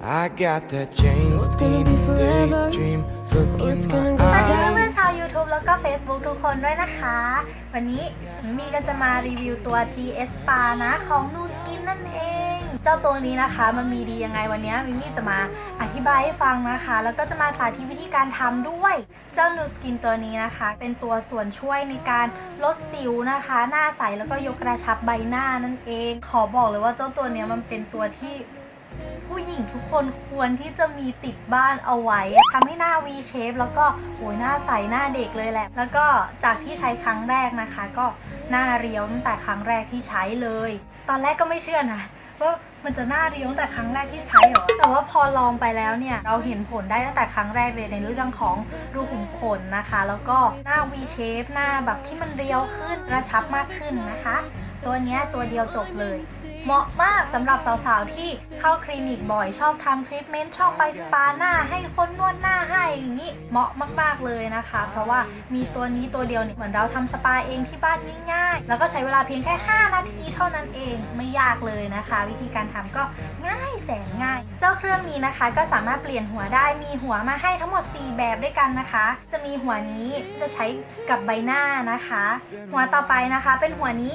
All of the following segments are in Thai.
I got that James So it's gonna Dean be forever, daydream look or in it's my gonna go สวัสดี eyes. เพื่อนๆชาว YouTube แล้วก็ Facebook ทุกคนด้วยนะคะ วันนี้มีก็จะมารีวิวตัว GS Spa นะ ของ Nu Skin นั่นเอง เจ้าตัวนี้นะคะ มันมีดียังไงวันนี้มิมี่จะมาอธิบายให้ฟังนะคะ แล้วก็จะมาสาธิตวิธีการทำด้วย เจ้า Nu Skin ตัวนี้นะคะ เป็นตัวส่วนช่วยในการลดสิวนะคะ หน้าใสแล้วก็ยกกระชับใบหน้านั่นเอง ขอบอกเลยว่าเจ้าตัวเนี้ยมันเป็นตัวที่ ผู้หญิงทุกคนควรที่จะมีติดบ้านเอาไว้ทำให้หน้า V shape แล้วก็โอ้ยหน้าใสหน้าเด็กเลยแหละ แล้วก็จากที่ใช้ครั้งแรกนะคะ ก็หน้าเรียวตั้งแต่ครั้งแรกที่ใช้เลย ตอนแรกก็ไม่เชื่อนะว่ามันจะหน้าเรียวตั้งแต่ครั้งแรกที่ใช้เหรอ แต่ว่าพอลองไปแล้วเนี่ย เราเห็นผลได้ตั้งแต่ครั้งแรกเลยในเรื่องของรูขุมขนนะคะ แล้วก็หน้า V shape หน้าแบบที่มันเรียวขึ้นกระชับมากขึ้นนะคะ ตัวนี้ตัวเดียวจบเลย เหมาะมากสำหรับสาวๆ ที่เข้าคลินิกบ่อยชอบทำทรีทเมนต์ชอบไปสปาหน้าให้คนนวดหน้าให้อย่างนี้เหมาะมากๆเลยนะคะ เพราะว่ามีตัวนี้ตัวเดียวเนี่ยเหมือนเราทำสปาเองที่บ้านง่ายๆ แล้วก็ใช้เวลาเพียงแค่ 5 นาทีเท่านั้นเองไม่ยากเลยนะคะ วิธีการทำก็ง่ายแสนง่าย เจ้าเครื่องนี้นะคะ ก็สามารถเปลี่ยนหัวได้มีหัวมาให้ทั้งหมด 4 แบบด้วยกันนะคะ จะมีหัวนี้จะใช้กับใบหน้านะคะ หัวต่อไปนะคะ เป็นหัวนี้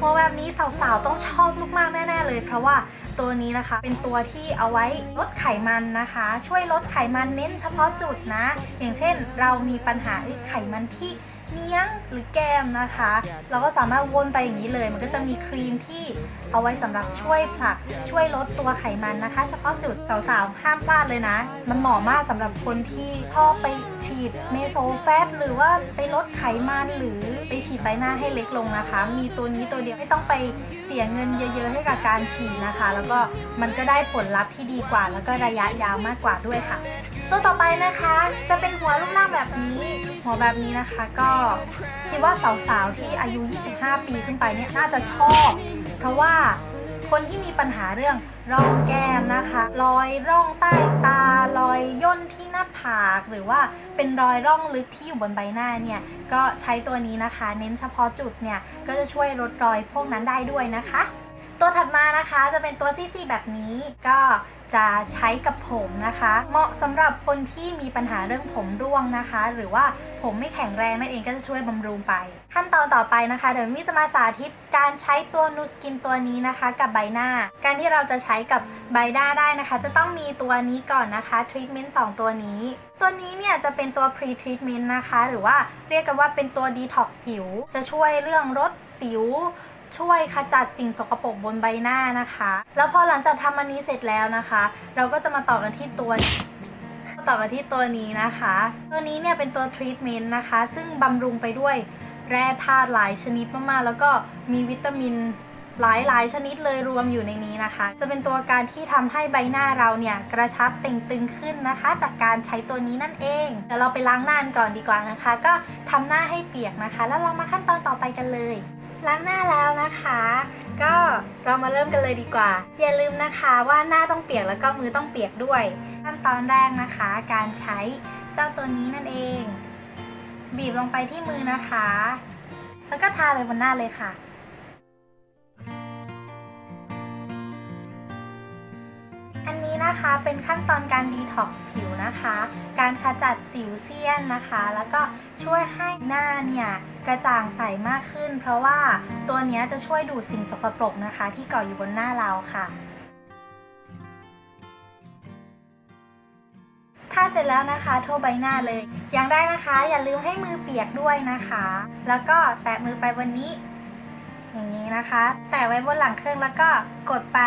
หัวแบบนี้สาวๆต้องชอบมากๆแน่ๆเลย เพราะว่าตัวนี้นะคะเป็นตัวที่เอาไว้ลดไขมันนะคะ ช่วยลดไขมันเน้นเฉพาะจุดนะ อย่างเช่นเรามีปัญหาไขมันที่เนี้ยงหรือแก้มนะคะ เราก็สามารถวนไปอย่างนี้เลย มันก็จะมีครีมที่เอาไว้สำหรับช่วยผลักช่วยลดตัวไขมันนะคะ เฉพาะจุดสาวๆห้ามพลาดเลยนะ มันเหมาะมากสำหรับคนที่ชอบไปฉีดเมโซแฟตหรือว่าไปลดไขมันหรือไปฉีดใบหน้าให้เล็กลงนะคะ มีตัวนี้ตัวเดียวไม่ต้องไปเสียเงินเยอะๆให้กับการฉีดนะคะ แล้วก็มันก็ได้ผลลัพธ์ที่ดีกว่า แล้วก็ระยะยาวมากกว่าด้วยค่ะ ตัวต่อไปนะคะ จะเป็นหัวรูปร่างแบบนี้ หัวแบบนี้นะคะก็คิดว่าสาวๆที่อายุ 25 ปีขึ้นไปเนี่ยน่าจะชอบ เพราะว่าคนที่มีปัญหาเรื่องร่องแก้มนะคะ รอยร่องใต้ตา รอยย่นที่ น้าผากหรือว่าเป็นรอยร่องลึกที่อยู่บนใบหน้าเนี่ยก็ใช้ตัวนี้นะคะ เน้นเฉพาะจุดเนี่ยก็จะช่วยลดรอยพวกนั้นได้ด้วยนะคะ ตัวถัดมานะคะจะเป็นตัวซี่ๆแบบนี้ก็จะใช้กับผมนะคะ เหมาะสำหรับคนที่มีปัญหาเรื่องผมร่วงนะคะ หรือว่าผมไม่แข็งแรงนั่นเองก็จะช่วยบำรุงไป ขั้นตอนต่อไปนะคะ เดี๋ยวมี่จะมาสาธิตการใช้ตัวนูสกินตัวนี้นะคะ กับใบหน้า การที่เราจะใช้กับใบหน้าได้นะคะ จะต้องมีตัวนี้ก่อนนะคะทรีทเมนต์2ตัวนี้ ตัวนี้เนี่ยจะเป็นตัว pre treatment นะคะ หรือว่าเรียกกันว่าเป็นตัว detox ผิว จะช่วยเรื่องลดสิว ช่วยขจัดสิ่งสกปรกบนใบหน้านะคะ แล้วพอหลังจากทำอันนี้เสร็จแล้วนะคะ เราก็จะมาต่อกันที่ตัวต่อกันที่ตัวนี้นะคะ ตัวนี้เนี่ยเป็นตัวทรีทเมนต์นะคะ ซึ่งบำรุงไปด้วยแร่ธาตุหลายชนิดมากๆ แล้วก็มีวิตามินหลายหลายชนิดเลยรวมอยู่ในนี้นะคะ จะเป็นตัวการที่ทำให้ใบหน้าเราเนี่ยกระชับเต่งตึงขึ้นนะคะ จากการใช้ตัวนี้นั่นเองเดี๋ยวเราไปล้างหน้ากันก่อนดีกว่านะคะ ก็ทำหน้าให้เปียกนะคะ แล้วเรามาขั้นตอนต่อไปกันเลย ล้างหน้าแล้วนะคะ ก็เรามาเริ่มกันเลยดีกว่า อย่าลืมนะคะว่าหน้าต้องเปียกแล้วก็มือต้องเปียกด้วย ขั้นตอนแรกนะคะ การใช้เจ้าตัวนี้นั่นเอง บีบลงไปที่มือนะคะ แล้วก็ทาไปบนหน้าเลยค่ะอันนี้นะคะเป็นขั้นตอนการดีท็อกซ์ผิวนะคะ การขจัดสิวเซียนนะคะ แล้วก็ช่วยให้หน้าเนี่ย กระจ่างใสมากขึ้น เพราะว่าตัวนี้จะช่วยดูดสิ่งสกปรกนะคะ ที่เกาะอยู่บนหน้าเราค่ะ ถ้าเสร็จแล้วนะคะทั่วใบหน้าเลย อย่างแรกนะคะ อย่าลืมให้มือเปียกด้วยนะคะ แล้วก็แตะมือไปบนนี้ อย่างนี้นะคะ แตะไว้บนหลังเครื่องแล้วก็กดไป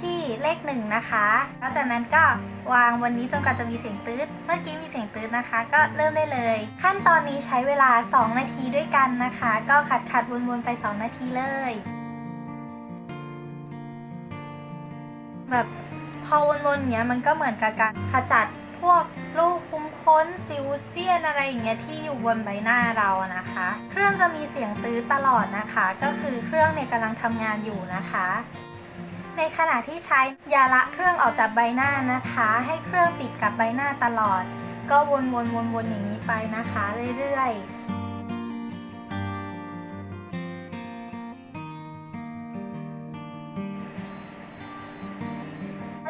ที่เลขหนึ่งนะคะแล้วจากนั้นก็วางบนนี้จนกว่าจะมีเสียงตืดเมื่อกี้มีเสียงตืดนะคะ ก็เริ่มได้เลย ขั้นตอนนี้ใช้เวลา 2 นาทีด้วยกันนะคะ ก็ขัดขัดวนๆไป 2 นาทีเลย แบบพอวนๆอย่างเงี้ยมันก็เหมือนกับการขจัดพวกลูกคุ้มค้นสิวเซียนอะไรอย่างเงี้ยที่อยู่บนใบหน้าเรานะคะ เครื่องจะมีเสียงตื้อตลอดนะคะ ก็คือเครื่องเนี่ยกำลังทำงานอยู่นะคะ ในขณะที่ใช้อย่าละเครื่องออกจากใบหน้านะคะ ให้เครื่องติดกับใบหน้าตลอด ก็วนๆๆๆอย่างนี้ไปนะคะเรื่อยๆ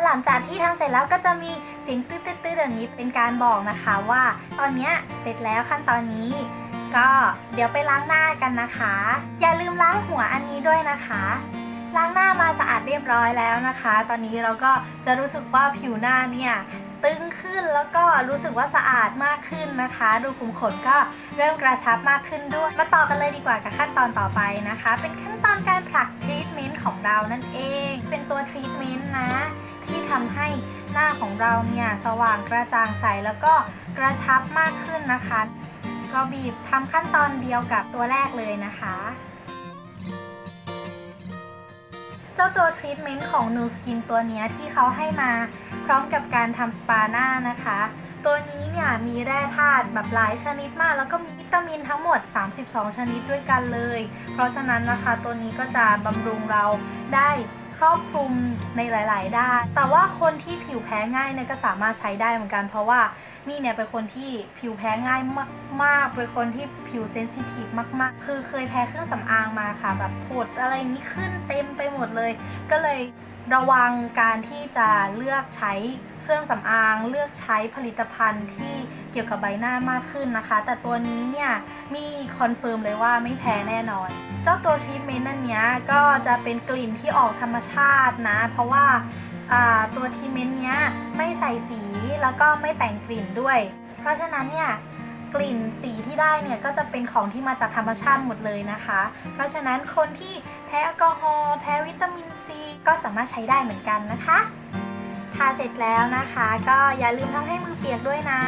หลังจากที่ทำเสร็จแล้วก็จะมีเสียงตืดๆๆแบบนี้เป็นการบอกนะคะว่า ตอนเนี้ยเสร็จแล้วขั้นตอนนี้ ก็เดี๋ยวไปล้างหน้ากันนะคะ อย่าลืมล้างหัวอันนี้ด้วยนะคะ ล้างหน้ามาสะอาดเรียบร้อยแล้วนะคะ ตอนนี้เราก็จะรู้สึกว่าผิวหน้าเนี่ยตึงขึ้นแล้วก็รู้สึกว่าสะอาดมากขึ้นนะคะ ดูขุมขนก็เริ่มกระชับมากขึ้นด้วย มาต่อกันเลยดีกว่ากับขั้นตอนต่อไปนะคะ เป็นขั้นตอนการผลักทรีทเมนต์ของเรานั่นเอง เป็นตัวทรีทเมนต์นะ ที่ทำให้หน้าของเราเนี่ยสว่างกระจ่างใสแล้วก็กระชับมากขึ้นนะคะ ก็บีบทำขั้นตอนเดียวกับตัวแรกเลยนะคะ เจ้าตัวทรีทเมนต์ของ New Skin ตัวนี้ที่เขาให้มาพร้อมกับการทำสปาหน้านะคะ ตัวนี้เนี่ยมีแร่ธาตุแบบหลายชนิดมาก แล้วก็มีวิตามินทั้งหมด 32 ชนิดด้วยกันเลย เพราะฉะนั้นนะคะตัวนี้ก็จะบำรุงเราได้ รอบคลุมในหลาย ๆ ด้าน แต่ว่าคนที่ผิวแพ้ง่ายเนี่ยก็สามารถใช้ได้เหมือนกัน เพราะว่ามี่เนี่ยเป็นคนที่ผิวแพ้ง่ายมากๆเป็นคนที่ผิวเซนซิทีฟมาก ๆ คือเคยแพ้เครื่องสำอางมาค่ะ แบบผดอะไรนี้ขึ้นเต็มไปหมดเลย ก็เลยระวังการที่จะเลือกใช้เครื่องสำอางเลือกใช้ผลิตภัณฑ์ที่เกี่ยวกับใบหน้ามากขึ้นนะคะ แต่ตัวนี้เนี่ยมีคอนเฟิร์มเลยว่าไม่แพ้แน่นอน เจ้าตัวทรีทเมนต์นั่นเนี้ยก็จะเป็นกลิ่นที่ออกธรรมชาตินะ เพราะว่าอ่าตัวทรีทเมนต์เนี้ยไม่ใส่สีแล้วก็ไม่แต่งกลิ่นด้วย เพราะฉะนั้นเนี่ยกลิ่นสีที่ได้เนี่ยก็จะเป็นของที่มาจากธรรมชาติหมดเลยนะคะ เพราะฉะนั้นคนที่แพ้แอลกอฮอล์แพ้วิตามินซีก็สามารถใช้ได้เหมือนกันนะคะ ทาเสร็จแล้วนะคะ ก็อย่าลืมทำให้มือเปียกด้วยนะ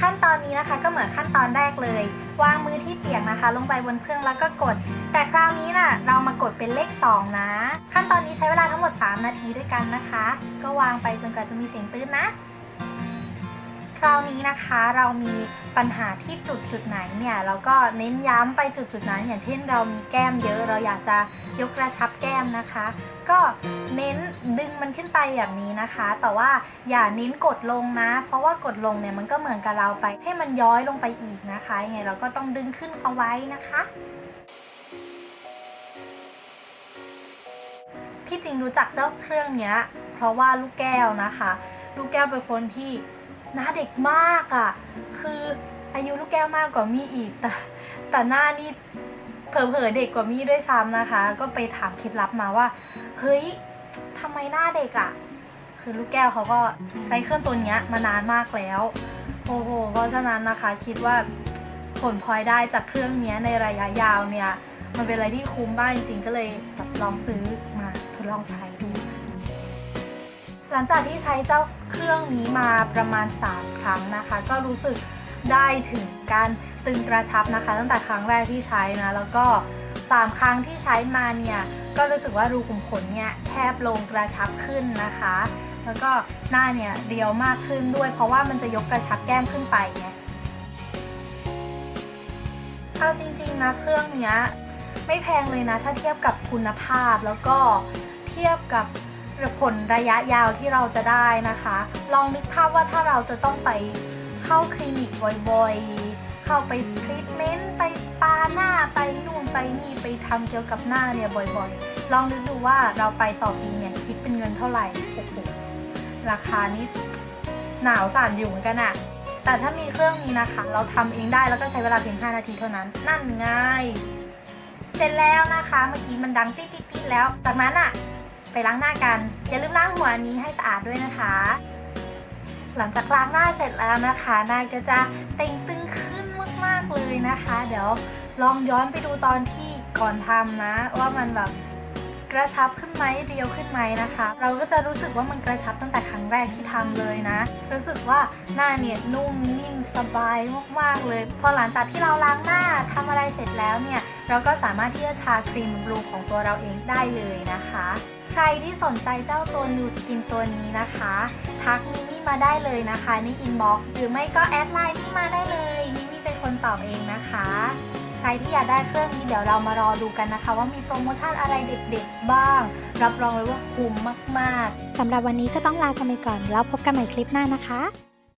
ขั้นตอนนี้นะคะก็เหมือนขั้นตอนแรกเลย วางมือที่เปียกนะคะ ลงไปบนเครื่องแล้วก็กด แต่คราวนี้น่ะเรามากดเป็นเลข 2 นะ ขั้นตอนนี้ใช้เวลาทั้งหมด 3 นาทีด้วยกันนะคะ ก็วางไปจนกว่าจะมีเสียงตื้นนะ คราวนี้นะคะเรามีปัญหาที่จุดจุดไหนเนี่ยเราก็เน้นย้ำไปจุดจุดนั้น อย่างเช่น เรามีแก้มเยอะ เราอยากจะยกกระชับแก้มนะคะ ก็เน้นดึงมันขึ้นไปแบบนี้นะคะ แต่ว่าอย่าเน้นกดลงนะ เพราะว่ากดลงเนี่ยมันก็เหมือนกับเราไปให้มันย้อยลงไปอีกนะคะยังไงเราก็ต้องดึงขึ้นเอาไว้นะคะที่จริงรู้จักเจ้าเครื่องเนี้ย เพราะว่าลูกแก้วนะคะ ลูกแก้วเป็นคนที่ หน้าเด็กมากอะ่ะ คืออายุลูกแก้วมากกว่ามี่อีก แต่แต่หน้านี่เผลอๆเด็กกว่ามี่ด้วยซ้ำนะคะ ก็ไปถามเคล็ดลับมาว่า เฮ้ยทำไมหน้าเด็กอะ่ะ คือลูกแก้วเขาก็ใช้เครื่องตัวเนี้ยมานานมากแล้ว โอ้โห เพราะฉะนั้นนะคะคิดว่าผลพลอยได้จากเครื่องเนี้ยในระยะยาวเนี่ย มันเป็นอะไรที่คุ้มมากจริงๆ ก็เลยลองซื้อมาทดลองใช้ดู หลังจากที่ใช้เจ้าเครื่องนี้มาประมาณ 3 ครั้งนะคะ ก็รู้สึกได้ถึงการตึงกระชับนะคะ ตั้งแต่ครั้งแรกที่ใช้นะ แล้วก็ 3 ครั้งที่ใช้มาเนี่ยก็รู้สึกว่ารูขุมขนเนี่ยแคบลงกระชับขึ้นนะคะ แล้วก็หน้าเนี่ยเรียวมากขึ้นด้วย เพราะว่ามันจะยกกระชับแก้มขึ้นไปไงเอาจริงๆนะเครื่องเนี้ยไม่แพงเลยนะ ถ้าเทียบกับคุณภาพแล้วก็เทียบกับ ผลระยะยาวที่เราจะได้นะคะ ลองนึกภาพว่าถ้าเราจะต้องไปเข้าคลินิกบ่อยๆ เข้าไปทรีทเมนต์ไปสปาหน้าไปนู่นไปนี่ไปทำเกี่ยวกับหน้าเนี่ยบ่อยๆ ลองนึกดูว่าเราไปต่อปีเนี่ยคิดเป็นเงินเท่าไหร่โอ้โหราคานี้หนาวสั่นอยู่เหมือนกันอะแต่ถ้ามีเครื่องนี้นะคะ เราทำเองได้แล้วก็ใช้เวลาเพียง 5 นาทีเท่านั้น นั่นง่าย เสร็จแล้วนะคะ เมื่อกี้มันดังติ๊ดติ๊ดแล้ว จากนั้นอะ ไปล้างหน้ากัน อย่าลืมล้างหัวนี้ให้สะอาดด้วยนะคะ หลังจากล้างหน้าเสร็จแล้วนะคะหน้าก็จะเต่งตึงขึ้นมากๆเลยนะคะ เดี๋ยวลองย้อนไปดูตอนที่ก่อนทำนะ ว่ามันแบบกระชับขึ้นไหมเรียวขึ้นไหมนะคะ เราก็จะรู้สึกว่ามันกระชับตั้งแต่ครั้งแรกที่ทำเลยนะ รู้สึกว่าหน้าเนี่ยนุ่มนิ่มสบายมากๆเลย พอหลังจากที่เราล้างหน้าทำอะไรเสร็จแล้วเนี่ย เราก็สามารถที่จะทาครีมบำรุงของตัวเราเองได้เลยนะคะ ใครที่สนใจเจ้าตัว New Skin ตัวนี้นะคะ ทักมิมี่มาได้เลยนะคะในอินบ็อกซ์หรือไม่ก็แอดไลน์มี่มาได้เลยมิมี่เป็นคนตอบเองนะคะ ใครที่อยากได้เครื่องนี้เดี๋ยวเรามารอดูกันนะคะ ว่ามีโปรโมชั่นอะไรเด็ดๆบ้าง รับรองเลยว่าคุ้มมากๆสำหรับวันนี้ก็ต้องลากันไปก่อน แล้วพบกันใหม่คลิปหน้านะคะ